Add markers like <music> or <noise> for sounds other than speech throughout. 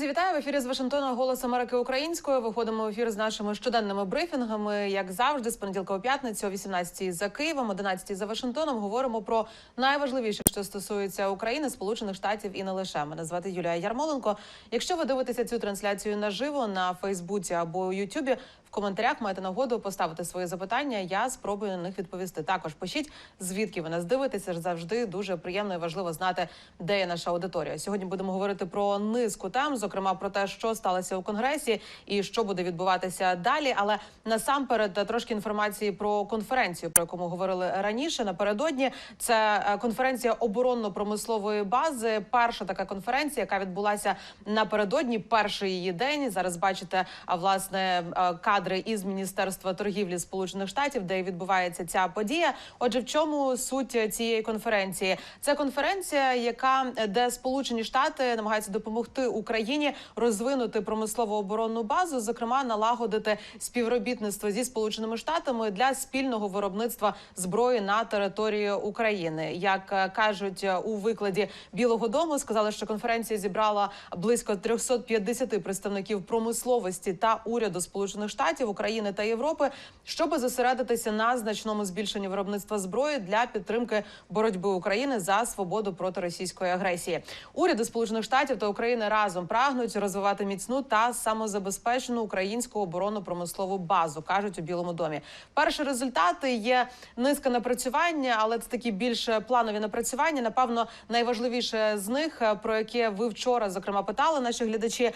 Друзі, вітаю в ефірі з Вашингтона Голос Америки українською. Виходимо в ефір з нашими щоденними брифінгами. Як завжди, з понеділка у п'ятницю, о 18 за Києвом, 11 за Вашингтоном. Говоримо про найважливіше, що стосується України, Сполучених Штатів і не лише мене звати Юлія Ярмоленко. Якщо ви дивитеся цю трансляцію наживо на Фейсбуці або Ютубі. В коментарях маєте нагоду поставити свої запитання. Я спробую на них відповісти. Також пишіть, звідки ви нас дивитеся. Завжди дуже приємно і важливо знати, де є наша аудиторія. Сьогодні будемо говорити про низку тем, зокрема про те, що сталося у конгресі і що буде відбуватися далі. Але насамперед е, трошки інформації про конференцію, про яку ми говорили раніше. Напередодні це е, конференція оборонно-промислової бази. Перша така конференція, яка відбулася напередодні. Перший її день. Зараз бачите, власне е, кадри із міністерства торгівлі Сполучених Штатів, де відбувається ця подія. Отже, в чому суть цієї конференції? Це конференція, яка де Сполучені Штати намагаються допомогти Україні розвинути промислово оборонну базу, зокрема налагодити співробітництво зі сполученими штатами для спільного виробництва зброї на території України. Як е, кажуть е, у викладі Білого Дому, сказали, що конференція зібрала близько 350 представників промисловості та уряду Сполучених Штатів, України та Європи, щоб зосередитися на значному збільшенні виробництва зброї для підтримки боротьби України за свободу проти російської агресії. Уряди Сполучених Штатів та України разом прагнуть розвивати міцну та самозабезпечену українську оборонно-промислову базу, кажуть у Білому домі. Перші результати є низка напрацювання, але це такі більш планові напрацювання. Напевно, найважливіше з них, е, про яке ви вчора зокрема питали наші глядачі.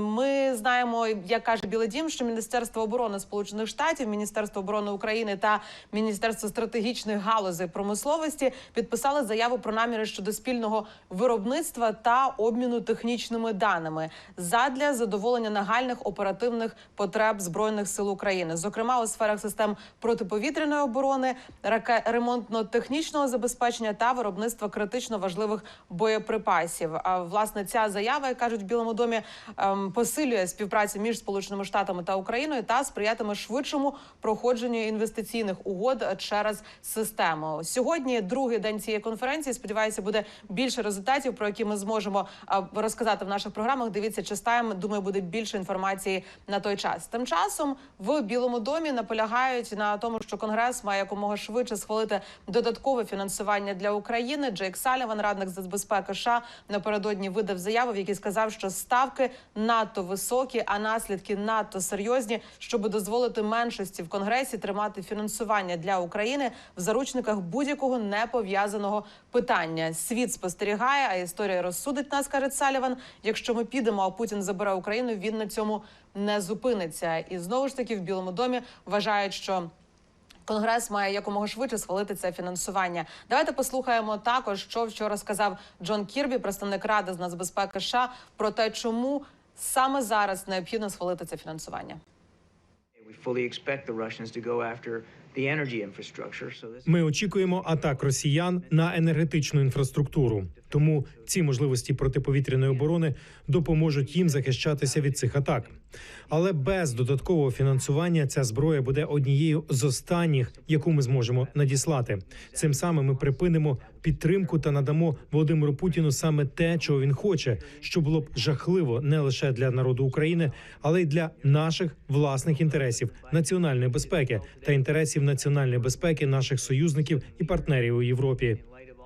Ми знаємо, як каже Білий Дім, що Міністерство оборони Сполучених Штатів, Міністерство оборони України та Міністерство стратегічних галузей промисловості підписали заяву про наміри щодо спільного виробництва та обміну технічними даними задля задоволення нагальних оперативних потреб збройних сил України, зокрема у сферах систем протиповітряної оборони, ремонтно-технічного забезпечення та виробництва критично важливих боєприпасів. А власне ця заява, як кажуть в Білому домі, ем, посилює співпрацю між Сполученими Штатами та Україною та сприятиме швидшому проходженню інвестиційних угод через систему. Сьогодні другий день цієї конференції. Сподіваюся, буде більше результатів, про які ми зможемо розказати в наших програмах. Дивіться, чистаємо. Думаю, буде більше інформації на той час. Тим часом в Білому домі наполягають на тому, що Конгрес має якомога швидше схвалити додаткове фінансування для України. Джейк Саліван, радник з безпеки США, напередодні видав заяву, в якій сказав, що ставки надто високі, а наслідки надто серйозні, щоб дозволити меншості в конгресі тримати фінансування для України в заручниках будь-якого не пов'язаного питання. Світ спостерігає, а історія розсудить нас, каже Саліван. Якщо ми підемо, а Путін забере Україну, він на цьому не зупиниться. І знову ж таки в Білому домі вважають, що. Конгрес має якомога швидше схвалити це фінансування. Давайте послухаємо також, що вчора сказав Джон Кірбі, представник ради з нацбезпеки США, про те, чому саме зараз необхідно схвалити це фінансування. We fully expect the Russians to go after Ми очікуємо атак росіян на енергетичну інфраструктуру. Тому ці можливості протиповітряної оборони допоможуть їм захищатися від цих атак. Але без додаткового фінансування ця зброя буде однією з останніх, яку ми зможемо надіслати. Цим самим ми припинимо підтримку та надамо Володимиру Путіну саме те, чого він хоче, що було б жахливо не лише для народу України, але й для наших власних інтересів національної безпеки та інтересів національної безпеки наших союзників і партнерів у Європі.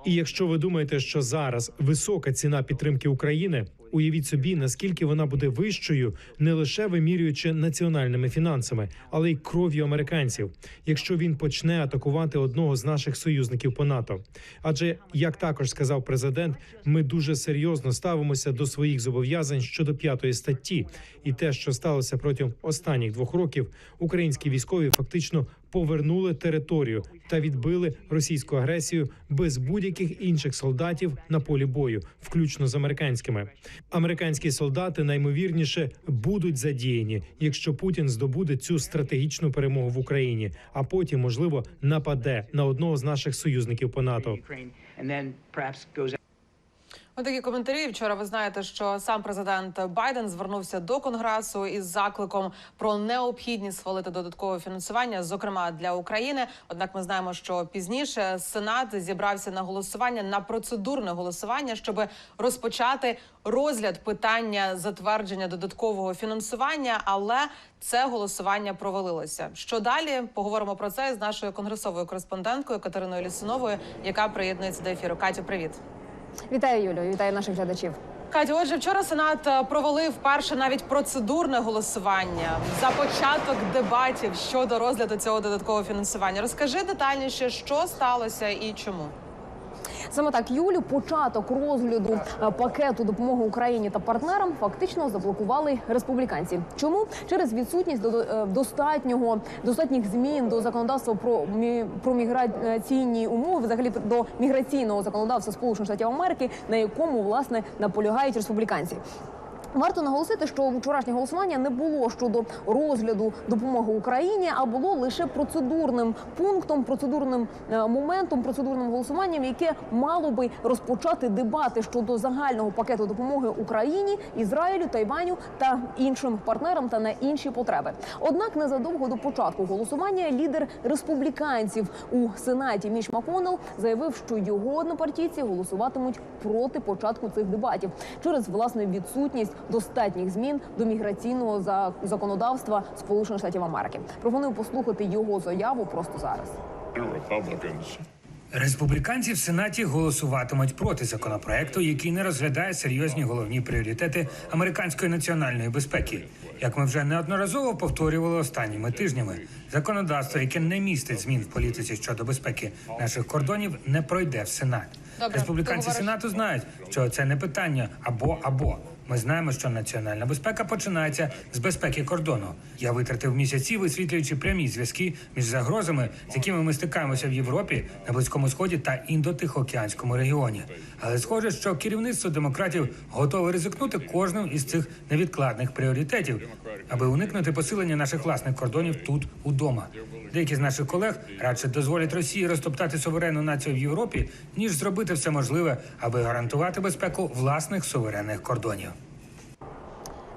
І якщо ви думаєте, що зараз висока ціна підтримки України, уявіть собі, наскільки вона буде вищою, не лише вимірюючи національними фінансами, але й кров'ю американців, якщо він почне атакувати одного з наших союзників по НАТО. Адже як також сказав президент, ми дуже серйозно ставимося до своїх зобов'язань щодо п'ятої статті, і те, що сталося протягом останніх двох років, українські військові фактично повернули територію та відбили російську агресію без будь-яких інших солдатів на полі бою, включно з американськими. Американські солдати наймовірніше будуть задіяні, якщо Путін здобуде цю стратегічну перемогу в Україні, а потім можливо нападе на одного з наших союзників по НАТО. Отакі коментарі. Вчора ви знаєте, що сам президент Байден звернувся до конгресу із закликом про необхідність схвалити додаткове фінансування, зокрема для України. Однак, ми знаємо, що пізніше Сенат зібрався на голосування на процедурне голосування, щоб розпочати розгляд питання затвердження додаткового фінансування. Але це голосування провалилося. Що далі? Поговоримо про це з нашою конгресовою кореспонденткою Катериною Лісуновою, яка приєднується до ефіру. Катю, привіт. Вітаю, Юлю, вітаю наших глядачів. Катю, отже, вчора Сенат е, провалив перше навіть процедурне голосування за початок дебатів щодо розгляду цього додаткового фінансування. Розкажи детальніше, що сталося і чому. Саме так, Юлю, початок розгляду е, пакету допомоги Україні та партнерам фактично заблокували республіканці. Чому через відсутність е, достатнього достатніх змін до законодавства про мі, про міграційні умови, взагалі до міграційного законодавства Сполучених Штатів Америки, на якому власне наполягають республіканці. Варто наголосити, що вчорашнє голосування не було щодо розгляду допомоги Україні, а було лише процедурним пунктом, процедурним е, моментом, процедурним голосуванням, яке мало би розпочати дебати щодо загального пакету допомоги Україні, Ізраїлю, Тайваню та іншим партнерам та на інші потреби. Однак незадовго до початку голосування лідер республіканців у сенаті Міч Маконел заявив, що його однопартійці голосуватимуть проти початку цих дебатів через власне відсутність достатніх змін до міграційного законодавства Сполучених Штатів Америки. Пропоную послухати його заяву просто зараз. Республіканці в Сенаті голосуватимуть проти законопроекту, який не розглядає серйозні головні пріоритети американської національної безпеки. Як ми вже неодноразово повторювали останніми тижнями, законодавство, яке не містить змін в політиці щодо безпеки наших кордонів, не пройде в Сенат. Добре, Республіканці Сенату знають, що це не питання або або. Ми знаємо, що національна безпека починається з безпеки кордону. Я витратив місяці, висвітлюючи прямі зв'язки між загрозами, з якими ми стикаємося в Європі, на близькому сході та індотихоокеанському регіоні. Але схоже, що керівництво демократів готове ризикнути кожним із цих невідкладних пріоритетів, аби уникнути посилення наших власних кордонів тут удома. Деякі з наших колег радше дозволять Росії розтоптати суверенну націю в Європі, ніж зробити все можливе, аби гарантувати безпеку власних суверенних кордонів.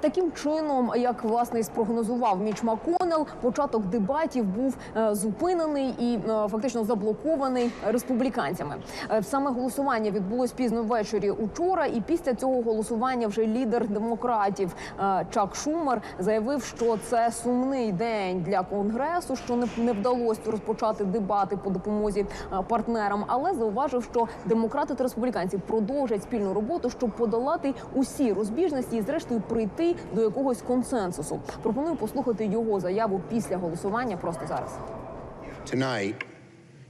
Таким чином, як власне спрогнозував Міч Маконел, початок дебатів був е, зупинений і е, фактично заблокований республіканцями. Е, саме голосування відбулось пізно ввечері учора, і після цього голосування вже лідер демократів Чак Шумер заявив, що це сумний день для конгресу, що не, вдалося розпочати дебати по допомозі партнерам, але зауважив, що демократи та республіканці продовжать спільну роботу, щоб подолати усі розбіжності і, зрештою, прийти до якогось консенсусу. Пропоную послухати його заяву після голосування просто зараз. Tonight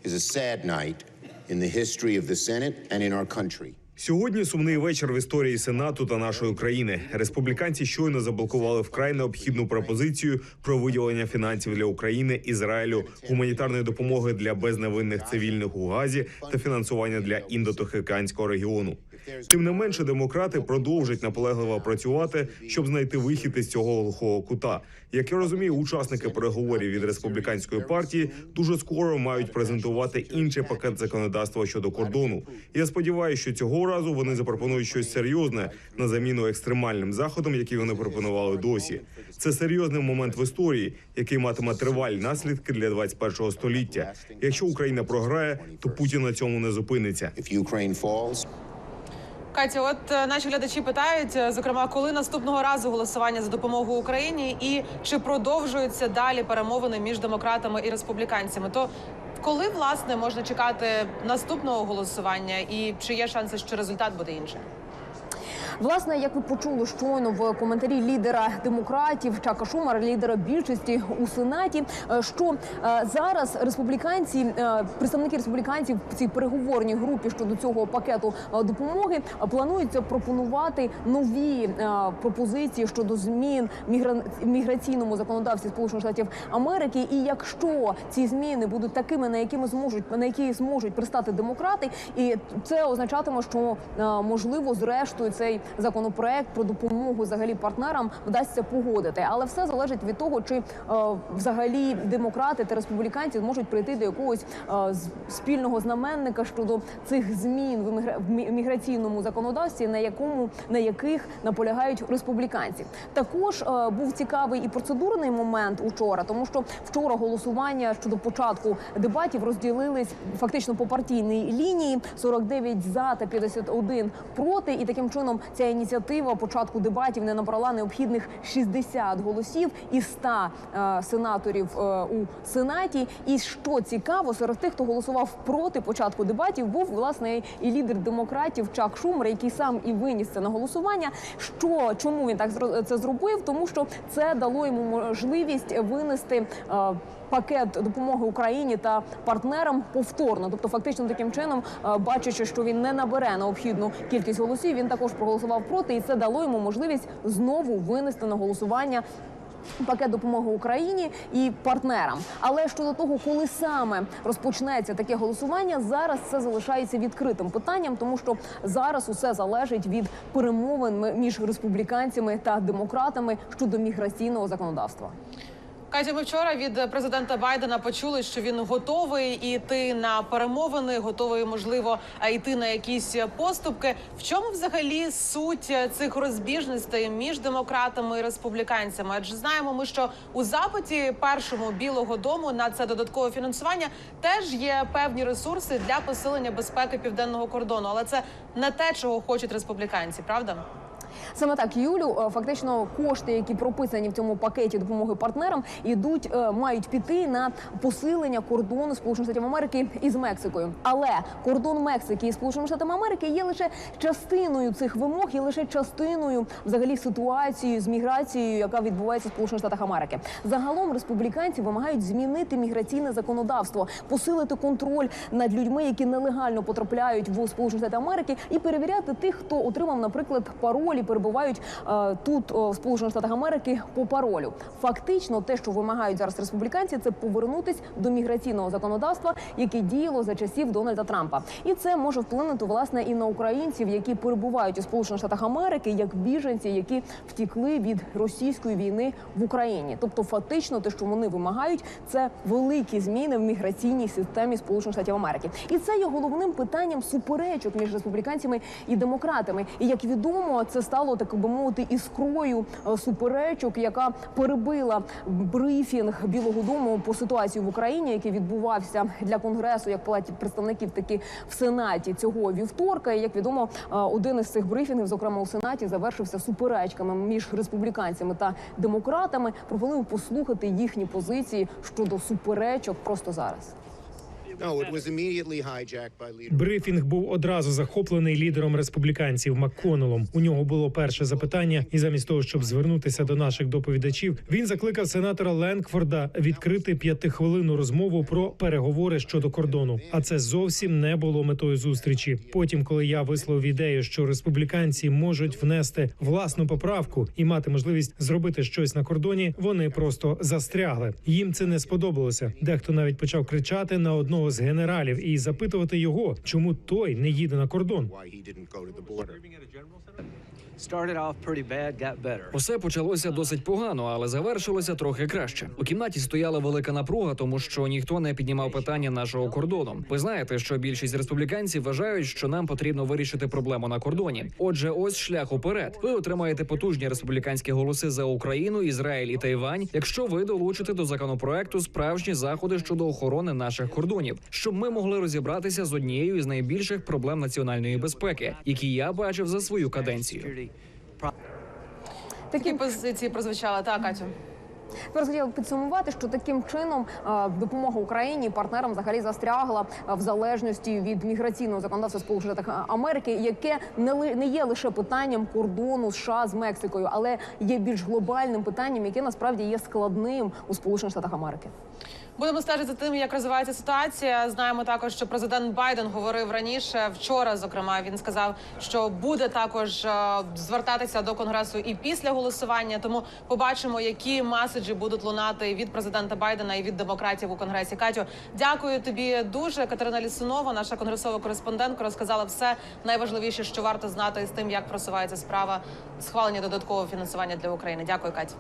is a sad night in the history of the Senate and in our country. Сьогодні сумний вечір в історії Сенату та нашої країни. Республіканці щойно заблокували вкрай необхідну пропозицію про виділення фінансів для України, Ізраїлю, гуманітарної допомоги для безневинних цивільних у Газі та фінансування для індотихоокеанського регіону. Тим не менше, демократи продовжать наполегливо працювати, щоб знайти вихід із цього глухого кута. Як я розумію, учасники переговорів від республіканської партії дуже скоро мають презентувати інший пакет законодавства щодо кордону. Я сподіваюся, що цього разу вони запропонують щось серйозне на заміну екстремальним заходам, які вони пропонували досі. Це серйозний момент в історії, який матиме тривалі наслідки для 21-го століття. Якщо Україна програє, то Путін на цьому не зупиниться. Катя, от е, наші глядачі питають, е, зокрема, коли наступного разу голосування за допомогу Україні і чи продовжуються далі перемовини між демократами і республіканцями? То коли власне можна чекати наступного голосування, і чи є шанси, що результат буде інший? Власне, як ви почули щойно в коментарі лідера демократів Чака Шумара, лідера більшості у сенаті, е, що е, зараз республіканці, е, представники республіканців в цій переговорній групі щодо цього пакету допомоги планують запропонувати нові пропозиції щодо змін мігра... міграційному законодавстві Сполучених Штатів Америки. І якщо ці зміни будуть такими, на якими зможуть на які зможуть пристати демократи, і це означатиме, що можливо, зрештою, цей законопроект про допомогу взагалі партнерам вдасться погодити. Але все залежить від того, чи е, взагалі демократи та республіканці зможуть прийти до якогось е, спільного знаменника щодо цих змін в в міграційному законодавстві, на якому на яких наполягають республіканці. Також е, був цікавий і процедурний момент учора, тому що вчора голосування щодо початку дебатів розділились фактично по партійній лінії: 49 за та 51 проти. І таким чином ця ініціатива початку дебатів не набрала необхідних 60 голосів із 100 е, сенаторів е, у сенаті. І що цікаво, серед тих, хто голосував проти початку дебатів, був власне і лідер демократів Чак Шумер, який сам і виніс це на голосування. Що чому він так це зробив? Тому що це дало йому можливість винести. е, Пакет допомоги Україні та партнерам повторно, тобто фактично таким чином, е, бачачи, що він не набере необхідну кількість голосів, він також проголосував проти, і це дало йому можливість знову винести на голосування пакет допомоги Україні і партнерам. Але щодо того, коли саме розпочнеться таке голосування, зараз це залишається відкритим питанням, тому що зараз усе залежить від перемовин між республіканцями та демократами щодо міграційного законодавства. Катя, ми вчора від президента Байдена почули, що він готовий йти на перемовини, готовий, можливо, йти на якісь поступки. В чому взагалі суть цих розбіжностей між демократами і республіканцями? Адже знаємо, ми що у запиті першому білого дому на це додаткове фінансування теж є певні ресурси для посилення безпеки південного кордону, але це не те, чого хочуть республіканці, правда? Саме так, Юлю, е, фактично кошти, які прописані в цьому пакеті допомоги партнерам, ідуть, е, мають піти на посилення кордону Сполучених Штатів Америки із Мексикою. Але кордон Мексики і Сполучених Штатів Америки є лише частиною цих вимог, є лише частиною взагалі ситуації з міграцією, яка відбувається в Сполучених Штатах Америки. Загалом республіканці вимагають змінити міграційне законодавство, посилити контроль над людьми, які нелегально потрапляють в Сполучені Штати Америки, і перевіряти тих, хто отримав, наприклад, пароль і перебувають е, тут, о, в Сполучених Штатах Америки, по паролю. Фактично, те, що вимагають зараз республіканці, це повернутись до міграційного законодавства, яке діяло за часів Дональда Трампа, і це може вплинути власне і на українців, які перебувають у Сполучених Штатах Америки, як біженці, які втікли від російської війни в Україні. Тобто, фактично, те, що вони вимагають, це великі зміни в міграційній системі Сполучених Штатів Америки, і це є головним питанням суперечок між республіканцями і демократами. І як відомо, це стало так би мовити іскрою е, суперечок, яка перебила брифінг Білого Дому по ситуації в Україні, який відбувався для конгресу як палаті представників, так і в сенаті цього вівторка. І як відомо, е, один із цих брифінгів, зокрема у сенаті, завершився суперечками між республіканцями та демократами. Пропоную послухати їхні позиції щодо суперечок просто зараз. Брифінг був одразу захоплений лідером республіканців Макконелом. У нього було перше запитання, і замість того, щоб звернутися до наших доповідачів, він закликав сенатора Ленкфорда відкрити п'ятихвилинну розмову про переговори щодо кордону. А це зовсім не було метою зустрічі. Потім, коли я висловив ідею, що республіканці можуть внести власну поправку і мати можливість зробити щось на кордоні, вони просто застрягли. Їм це не сподобалося. Дехто навіть почав кричати на одного з генералів і запитувати його, чому той не їде на кордон. Усе почалося досить погано, але завершилося трохи краще. У кімнаті стояла велика напруга, тому що ніхто не піднімав питання нашого кордону. Ви знаєте, що більшість республіканців вважають, що нам потрібно вирішити проблему на кордоні. Отже, ось шлях уперед. Ви отримаєте потужні республіканські голоси за Україну, Ізраїль і Тайвань, якщо ви долучите до законопроекту справжні заходи щодо охорони наших кордонів, щоб ми могли розібратися з однією із найбільших проблем національної безпеки, які я бачив за свою каденцію. Такі позиції прозвучали. Так, Катю. Тепер хотіла підсумувати, що таким чином допомога Україні партнерам взагалі застрягла в залежності від міграційного законодавства Сполучених Штатів Америки, яке не є лише питанням кордону США з Мексикою, але є більш глобальним питанням, яке насправді є складним у Сполучених Штатах Америки. Будемо стежити за тим, як розвивається ситуація. Знаємо також, що президент Байден говорив раніше. Вчора, зокрема, він сказав, що буде також е, звертатися до конгресу і після голосування. Тому побачимо, які меседжі будуть лунати від президента Байдена і від демократів у конгресі. Катю, дякую тобі дуже. Катерина Лісунова, наша конгресова кореспондентка, розказала все найважливіше, що варто знати з тим, як просувається справа схвалення додаткового фінансування для України. Дякую, Катю.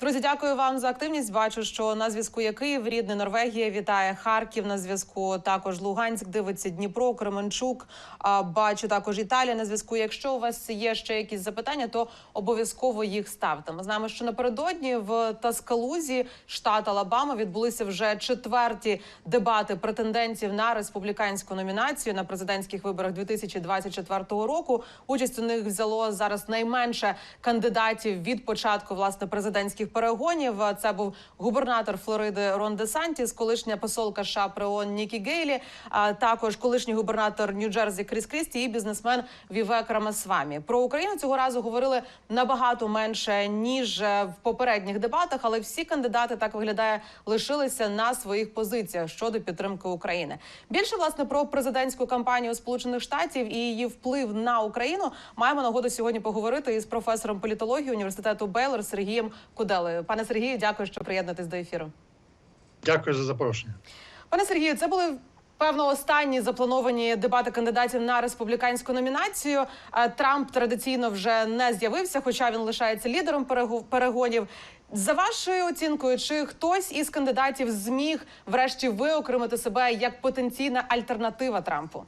Друзі, дякую вам за активність. Бачу, що на зв'язку є Київ, рідне Норвегія. Вітає Харків на зв'язку. Також Луганськ дивиться Дніпро, Кременчук. А, Бачу також Італія на зв'язку. Якщо у вас є ще якісь запитання, то обов'язково їх ставте. Ми знаємо, що напередодні в Таскалузі, штат Алабама, відбулися вже четверті дебати претендентів на республіканську номінацію на президентських виборах 2024 року. Участь у них взяло зараз найменше кандидатів від початку власне президентських перегонів. Це був губернатор Флориди Рон Де Сантіс, колишня посолка США при ООН Нікі Гейлі, а також колишній губернатор Нью-Джерсі Кріс Крісті і бізнесмен Вівек Рамасвамі. Про Україну цього разу говорили набагато менше ніж е, в попередніх дебатах, але всі кандидати так виглядає лишилися на своїх позиціях щодо підтримки України. Більше власне про президентську кампанію Сполучених Штатів і її вплив на Україну маємо нагоду сьогодні поговорити із професором політології університету Бейлор Сергієм Куделою. Пане Сергію, дякую, що приєднатись до ефіру. Дякую за запрошення. Пане Сергію, це були певно останні заплановані дебати кандидатів на республіканську номінацію. Е, Трамп традиційно вже не з'явився, хоча він лишається лідером перегонів. За вашою оцінкою, чи хтось із кандидатів зміг врешті виокремити себе як потенційна альтернатива Трампу?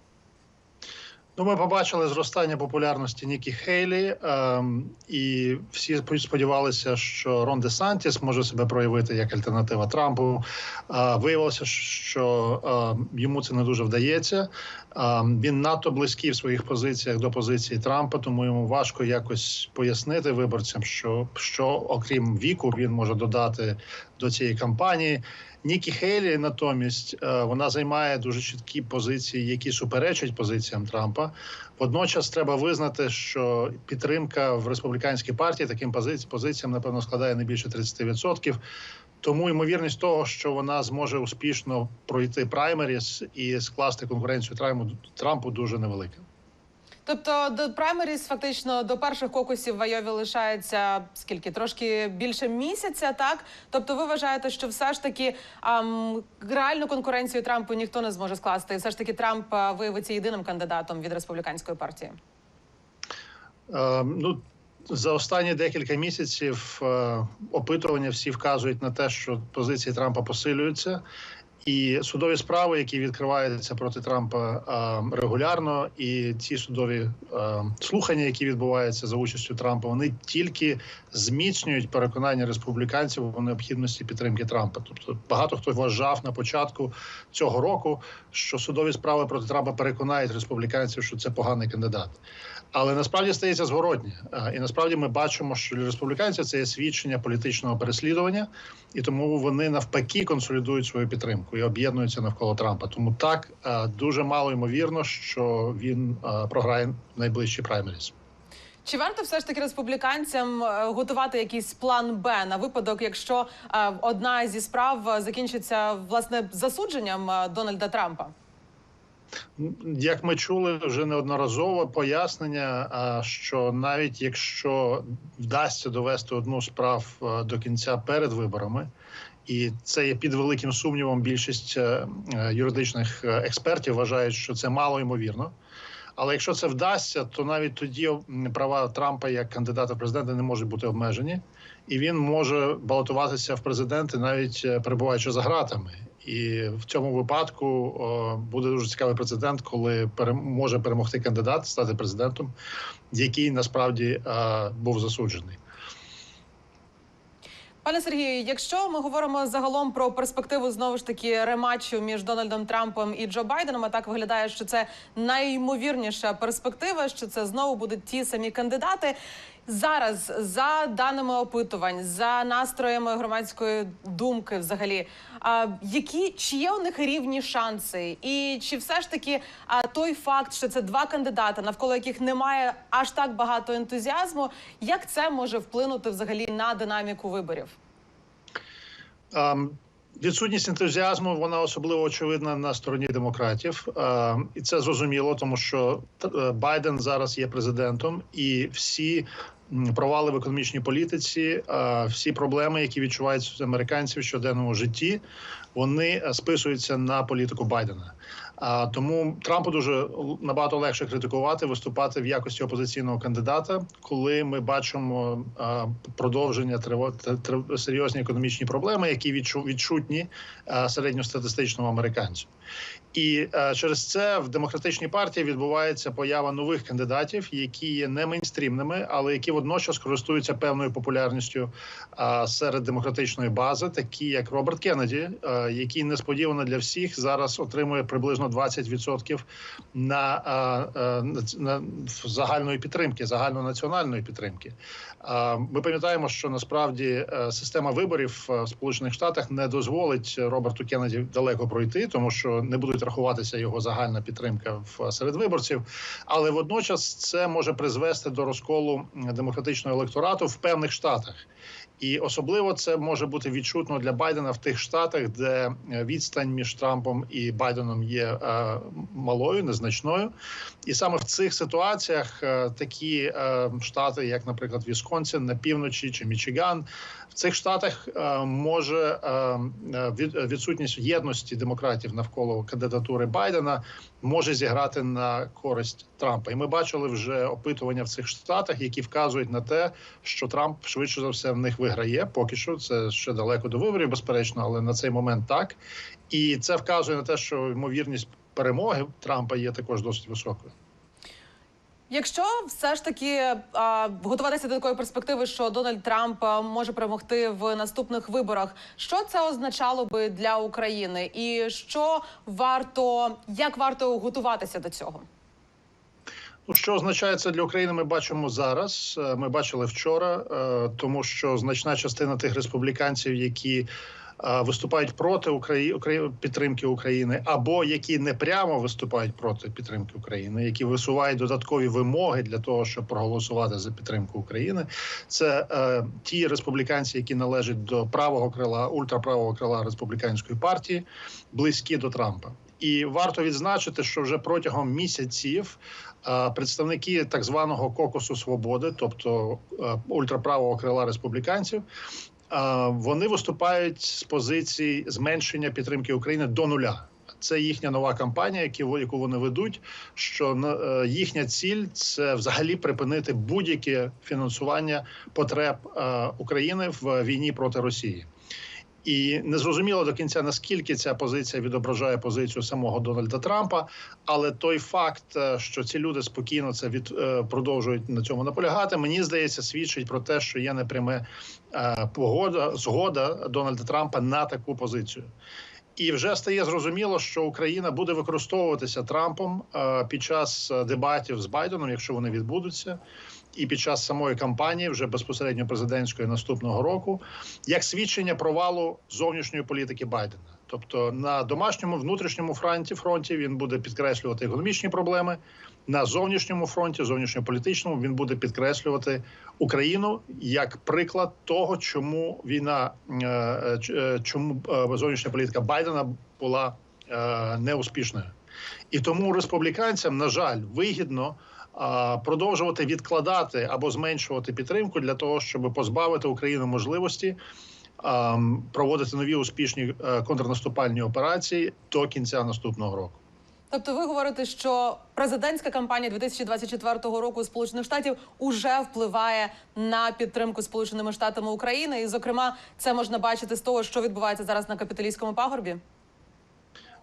Ну, ми побачили зростання популярності Нікі Хейлі, ем, і всі сподівалися, що Рон Де Сантіс може себе проявити як альтернатива Трампу. Е, виявилося, що е, йому це не дуже вдається. Е, він надто близький в своїх позиціях до позиції Трампа, тому йому важко якось пояснити виборцям, що, що окрім віку він може додати до цієї кампанії. Нікі Хейлі натомість е, вона займає дуже чіткі позиції, які суперечать позиціям Трампа. Водночас треба визнати, що підтримка в республіканській партії таким позиці- позиціям напевно складає не більше 30%. Тому ймовірність того, що вона зможе успішно пройти праймеріс і скласти конкуренцію Трампу дуже невелика. Тобто до праймеріс, фактично до перших кокусів в Айові лишається скільки? Трошки більше місяця, так? Тобто, ви вважаєте, що все ж таки ам, реальну конкуренцію Трампу ніхто не зможе скласти, все ж таки Трамп виявиться єдиним кандидатом від республіканської партії. Е, ну, за останні декілька місяців е, опитування всі вказують на те, що позиції Трампа посилюються, і судові справи, які відкриваються проти Трампа е, регулярно, і ці судові е, слухання, які відбуваються за участю Трампа, вони тільки зміцнюють переконання республіканців у необхідності підтримки Трампа. Тобто багато хто вважав на початку цього року, що судові справи проти Трампа переконають республіканців, що це поганий кандидат. Але насправді стається зворотнє. І насправді ми бачимо, що для республіканців це є свідчення політичного переслідування, і тому вони навпаки консолідують свою підтримку і об'єднуються навколо Трампа. Тому так дуже мало ймовірно, що він програє найближчі праймеріс. Чи варто все ж таки республіканцям е, готувати якийсь план Б на випадок, якщо е, одна зі справ е, закінчиться власне засудженням е, Дональда Трампа? Як ми чули вже неодноразово пояснення, що навіть якщо вдасться довести одну справ до кінця перед виборами, і це є під великим сумнівом. Більшість е, е, юридичних е, експертів вважають, що це мало ймовірно. Але якщо це вдасться, то навіть тоді права Трампа як кандидата в президенти не можуть бути обмежені, і він може балотуватися в президенти, навіть перебуваючи за ґратами. І в цьому випадку буде дуже цікавий прецедент, коли може перемогти кандидат, стати президентом, який насправді був засуджений. Пане Сергію, якщо ми говоримо загалом про перспективу знову ж таки рематчу між Дональдом Трампом і Джо Байденом, а так виглядає, що це найімовірніша перспектива, що це знову будуть ті самі кандидати. Зараз за даними опитувань, за настроями громадської думки, взагалі, а, які чи є у них рівні шанси, і чи все ж таки а, той факт, що це два кандидати, навколо яких немає аж так багато ентузіазму, як це може вплинути взагалі на динаміку виборів? Ем, Відсутність ентузіазму вона особливо очевидна на стороні демократів, Ем, і це зрозуміло, тому що е, Байден зараз є президентом, і всі провали в економічній політиці, е, всі проблеми, які відчувають американці в щоденному житті, вони е, списуються на політику Байдена. А тому Трампу дуже набагато легше критикувати, виступати в якості опозиційного кандидата, коли ми бачимо продовження триво- тр- тр- серйозні економічні проблеми, які відчу- відчутні середньостатистичному американцю. І е, через це в демократичній партії відбувається поява нових кандидатів, які є не мейнстрімними, але які водночас користуються певною популярністю е, серед демократичної бази, такі як Роберт Кеннеді, е, який несподівано для всіх зараз отримує приблизно 20% на, е, е, на, загальної підтримки, загальнонаціональної підтримки. Е, Ми пам'ятаємо, що насправді е, система виборів е, в Сполучених Штатах не дозволить Роберту Кеннеді далеко пройти, тому що не будуть рахуватися його загальна підтримка в серед виборців. Але водночас це може призвести до розколу демократичного електорату в певних штатах. І особливо це може бути відчутно для Байдена в тих штатах, де е, відстань між Трампом і Байденом є е, малою, незначною. І саме в цих ситуаціях е, такі штати, як, наприклад, Вісконсин на півночі чи Мічиган, в цих штатах е, може е, е, від, відсутність єдності демократів навколо кандидатури Байдена може зіграти на користь Трампа. І ми бачили вже опитування в цих штатах, які вказують на те, що Трамп швидше за все в них виграє. Поки що це ще далеко до виборів, безперечно, але на цей момент так. І це вказує на те, що ймовірність перемоги Трампа є також досить високою. Якщо все ж таки а, готуватися до такої перспективи, що Дональд Трамп може перемогти в наступних виборах, що це означало би для України, і що варто як варто готуватися до цього? Ну, що означає це для України? Ми бачимо зараз. Е, Ми бачили вчора, е, тому що значна частина тих республіканців, які виступають проти Украї... Украї- підтримки України, або які не прямо виступають проти підтримки України, які висувають додаткові вимоги для того, щоб проголосувати за підтримку України. Це е, ті республіканці, які належать до правого крила, ультраправого крила республіканської партії, близькі до Трампа. І варто відзначити, що вже протягом місяців е, представники так званого кокусу свободи, тобто е, ультраправого крила республіканців, е, вони виступають з позиції зменшення підтримки України до нуля. Це їхня нова кампанія, яку вони ведуть. Що е, їхня ціль це взагалі припинити будь-яке фінансування потреб е, України в війні проти Росії. І незрозуміло до кінця наскільки ця позиція відображає позицію самого Дональда Трампа. Але той факт, е, що ці люди спокійно це від е, продовжують на цьому наполягати, мені здається, свідчить про те, що є непряме е, погода згода Дональда Трампа на таку позицію. І вже стає зрозуміло, що Україна буде використовуватися Трампом під час дебатів з Байденом, якщо вони відбудуться, і під час самої кампанії, вже безпосередньо президентської наступного року, як свідчення провалу зовнішньої політики Байдена. Тобто на домашньому внутрішньому фронті фронті він буде підкреслювати економічні проблеми. На зовнішньому фронті, зовнішньополітичному, він буде підкреслювати Україну як приклад того, чому війна, е, е, чому е, зовнішня політика Байдена була неуспішною. І тому республіканцям, на жаль, вигідно продовжувати відкладати або зменшувати підтримку для того, щоб позбавити Україну можливості проводити нові успішні е, контрнаступальні операції до кінця наступного року. Тобто, ви говорите, що президентська кампанія 2024 року Сполучених Штатів уже впливає на підтримку Сполученими Штатами України, і зокрема, це можна бачити з того, що відбувається зараз на капіталійському пагорбі.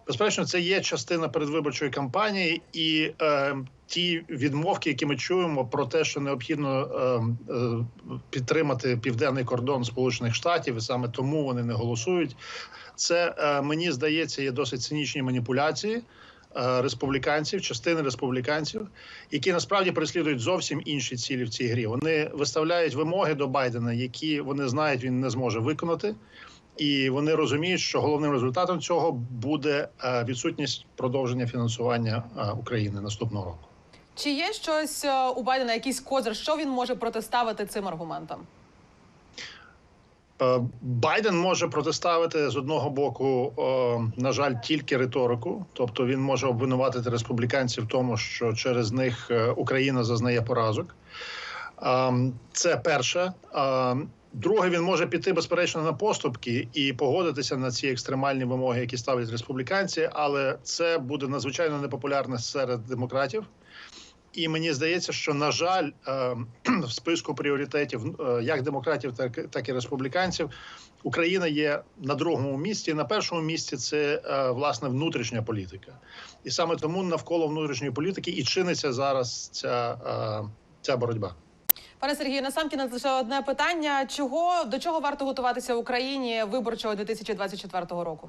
Безперечно, це є частина передвиборчої кампанії, і е, ті відмовки, які ми чуємо про те, що необхідно е, е, підтримати південний кордон Сполучених Штатів, і саме тому вони не голосують. Це е, мені здається є досить цинічні маніпуляції. е, Республіканців, частини республіканців, які насправді переслідують зовсім інші цілі в цій грі. Вони виставляють вимоги до Байдена, які вони знають, він не зможе виконати. І вони розуміють, що головним результатом цього буде е, відсутність продовження фінансування е, України наступного року. Чи є щось е, у Байдена, якийсь козир, що він може протиставити цим аргументам? Байден може протиставити з одного боку, на жаль, тільки риторику, тобто він може обвинуватити республіканців в тому, що через них Україна зазнає поразок. Ем, Це перше. Друге, він може піти безперечно на поступки і погодитися на ці екстремальні вимоги, які ставлять республіканці, але це буде надзвичайно непопулярне серед демократів. І мені здається, що на жаль, ем, <clears throat> в списку пріоритетів е, як демократів, так, і республіканців Україна є на другому місці. На першому місці це е, власне внутрішня політика, і саме тому навколо внутрішньої політики і чиниться зараз ця, е, ця боротьба. Пане Сергію, насамкінець лише одне питання: чого до чого варто готуватися Україні виборчого 2024 року?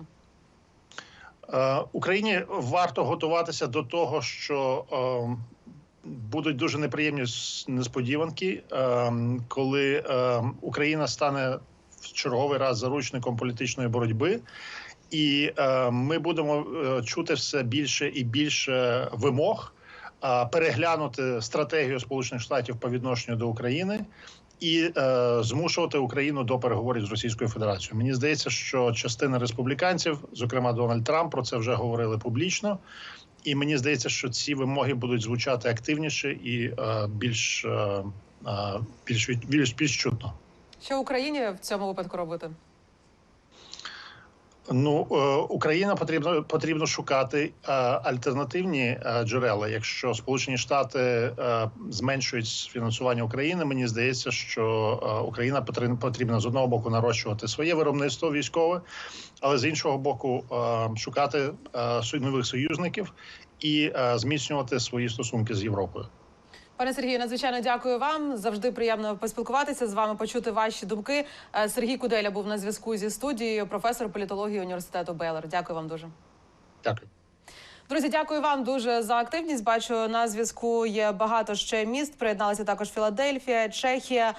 Е, Україні варто готуватися до того, що е, будуть дуже неприємні несподіванки, е, коли Україна стане в черговий раз заручником політичної боротьби. І е, ми будемо чути все більше і більше вимог переглянути стратегію Сполучених Штатів по відношенню до України і е, змушувати Україну до переговорів з Російською Федерацією. Мені здається, що частина республіканців, зокрема Дональд Трамп, про це вже говорили публічно. І мені здається, що ці вимоги будуть звучати активніше і е, більш, е, е, більш, більш, більш чутно. Що Україні в цьому випадку робити? Ну е, Україна потрібно потрібно шукати е, альтернативні е, джерела. Якщо Сполучені Штати зменшують фінансування України, мені здається, що Україна потрібно з одного боку нарощувати своє виробництво військове, але з іншого боку шукати нових союзників і зміцнювати свої стосунки з Європою. Пане Сергію, надзвичайно дякую вам. Завжди приємно поспілкуватися з вами, почути ваші думки. Е, Сергій Куделя був на зв'язку зі студією, професор політології університету Бейлор. Дякую вам дуже. Дякую. Друзі, дякую вам дуже за активність. Бачу на зв'язку є багато ще міст. Приєдналися також Філадельфія, Чехія.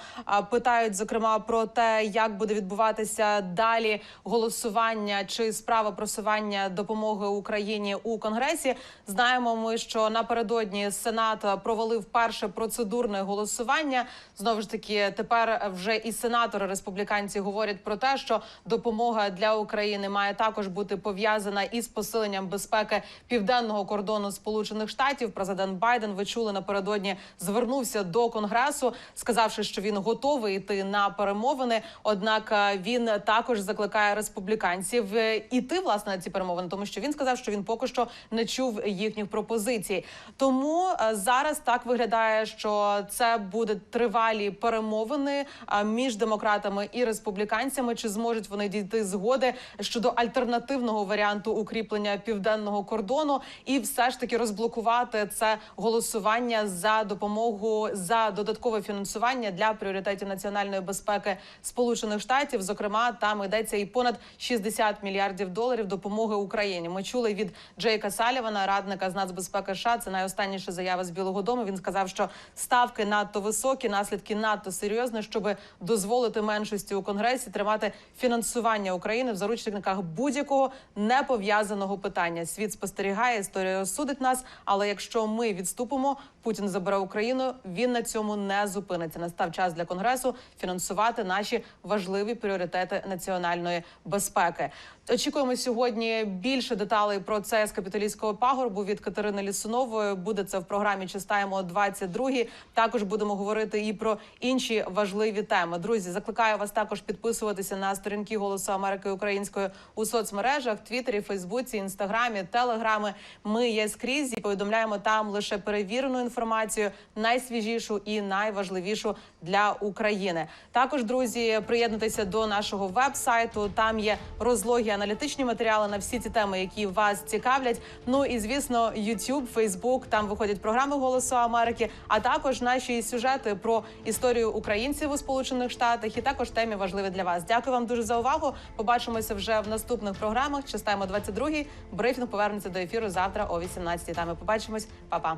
Питають зокрема про те, як буде відбуватися далі голосування чи справа просування допомоги Україні у Конгресі. Знаємо ми, що напередодні Сенат провалив перше процедурне голосування. Знову ж таки, тепер вже і сенатори республіканці говорять про те, що допомога для України має також бути пов'язана із посиленням безпеки південного кордону Сполучених Штатів. Президент Байден ви чули напередодні звернувся до конгресу, сказавши, що він готовий йти на перемовини. Однак е, він також закликає республіканців е, іти власне на ці перемовини, тому що він сказав, що він поки що не чув їхніх пропозицій. Тому е, зараз так виглядає, що це буде тривалі перемовини між демократами і республіканцями. Чи зможуть вони дійти згоди щодо альтернативного варіанту укріплення південного кордону і все ж таки розблокувати це голосування за допомогу за додаткове фінансування для пріоритетів національної безпеки Сполучених Штатів. Зокрема, там йдеться і понад 60 мільярдів доларів допомоги Україні. Ми чули від Джейка Салівана, радника з нацбезпеки США. Це найостанніша заява з Білого Дому. Він сказав, що ставки надто високі, наслідки надто серйозні, щоб дозволити меншості у конгресі тримати фінансування України в заручниках будь-якого не пов'язаного питання. Світ спостерігає, історія осудить нас. Але якщо ми відступимо, Путін забере Україну. Він на цьому не зупиниться. Настав час для конгресу фінансувати наші важливі пріоритети національної безпеки. Очікуємо сьогодні більше деталей про це з капіталістського пагорбу від Катерини Лісунової. Буде це в програмі Чистаємо 22 Також будемо говорити і про інші важливі теми. Друзі, закликаю вас також підписуватися на сторінки Голосу Америки Української у соцмережах, Твіттері, Фейсбуці, Інстаграмі, Телеграми. Ми є скрізь і повідомляємо там лише перевірену інформацію, найсвіжішу і найважливішу для України. Також друзі, приєднуйтеся до нашого веб-сайту. Там є розлоги, аналітичні матеріали на всі ті теми, які вас цікавлять. Ну і звісно, YouTube, Facebook, Там виходять програми Голосу Америки, а також наші сюжети про історію українців у Сполучених Штатах і також темі важливі для вас. Дякую вам дуже за увагу. Побачимося вже в наступних програмах. Чистаємо 22-й. Брифінг повернеться до ефіру завтра о 18-й. Там ми побачимось, Па-па.